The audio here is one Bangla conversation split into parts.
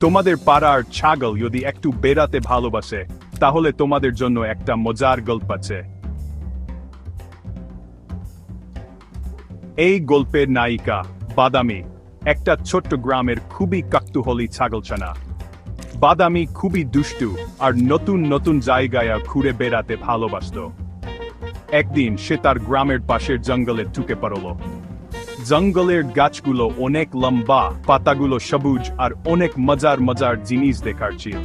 তোমাদের পাড়ার ছাগল যদি একটু বেড়াতে ভালোবাসে, তাহলে তোমাদের জন্য একটা মজার গল্প আছে। এই গল্পের নায়িকা বাদামি, একটা ছোট্ট গ্রামের খুবই কাকতুহলী ছাগলছানা। বাদামি খুবই দুষ্টু আর নতুন নতুন জায়গায় ঘুরে বেড়াতে ভালোবাসতো। একদিন সে তার গ্রামের পাশের জঙ্গলে ঢুকে পড়ল। জঙ্গলের গাছগুলো অনেক লম্বা, পাতাগুলো সবুজ আর অনেক মজার মজার জিনিস দেখার ছিল।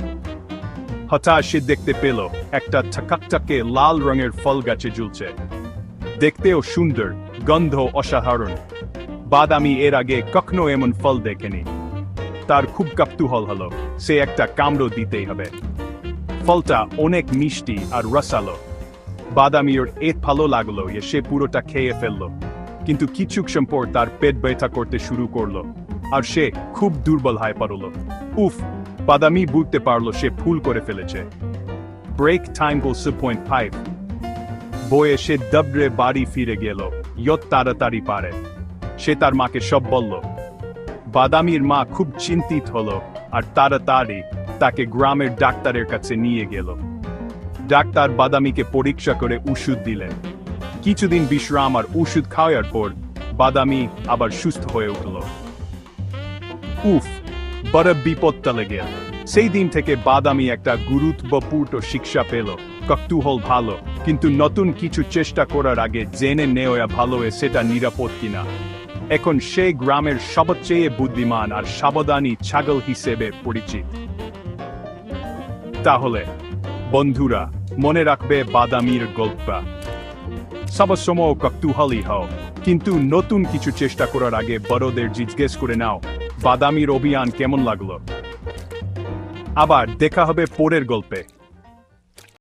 হঠাৎ সে দেখতে পেল, একটা ঠকাকটাকে লাল রঙের ফল গাছে ঝুলছে। দেখতেও সুন্দর গন্ধ অসাধারণ। বাদামি এর আগে কখনো এমন ফল দেখেনি। তার খুব কাপ্তুহল হলো সে একটা কামড়ো দিতেই হবে। ফলটা অনেক মিষ্টি আর রসালো। বাদামির এত ভালো লাগল সে পুরোটা খেয়ে ফেলল। কিন্তু কিছুক্ষণ পর তার পেট ব্যথা করতে শুরু করল, আর সে খুব দুর্বল হয়ে পড়ল। উফ, বাদামি বুঝতে পারল সে ভুল করে ফেলেছে। ব্রেক টাইম বলছে পয়েন্ট ফাইভ বয়ে সে দবড়ে বাড়ি ফিরে গেল ইয়ত তাড়াতাড়ি পারে। সে তার মাকে সব বলল। বাদামির মা খুব চিন্তিত হলো, আর তাড়াতাড়ি তাকে গ্রামের ডাক্তারের কাছে নিয়ে গেল। ডাক্তার বাদামিকে পরীক্ষা করে ওষুধ দিলেন। কিছুদিন বিশ্রাম আর ওষুধ খাওয়ার পর বাদামি আবার সুস্থ হয়ে উঠল। উফ, বড় বিপদ টলে গেল। সেই দিন থেকে বাদামি একটা গুরুত্বপূর্ণ শিক্ষা পেল। কৌতূহল ভালো, কিন্তু নতুন কিছু চেষ্টা করার আগে জেনে নেওয়া ভালো সেটা নিরাপদ কিনা। এখন সে গ্রামের সবচেয়ে বুদ্ধিমান আর সাবধানী ছাগল হিসেবে পরিচিত। তাহলে, বন্ধুরা, মনে রাখবে বাদামির গল্প সবসময় কৌতূহলী হও কিন্তু নতুন কিছু চেষ্টা করার আগে বড়দের জিজ্ঞেস করে নাও বাদামির অভিযান কেমন লাগল আবার দেখা হবে পরের গল্পে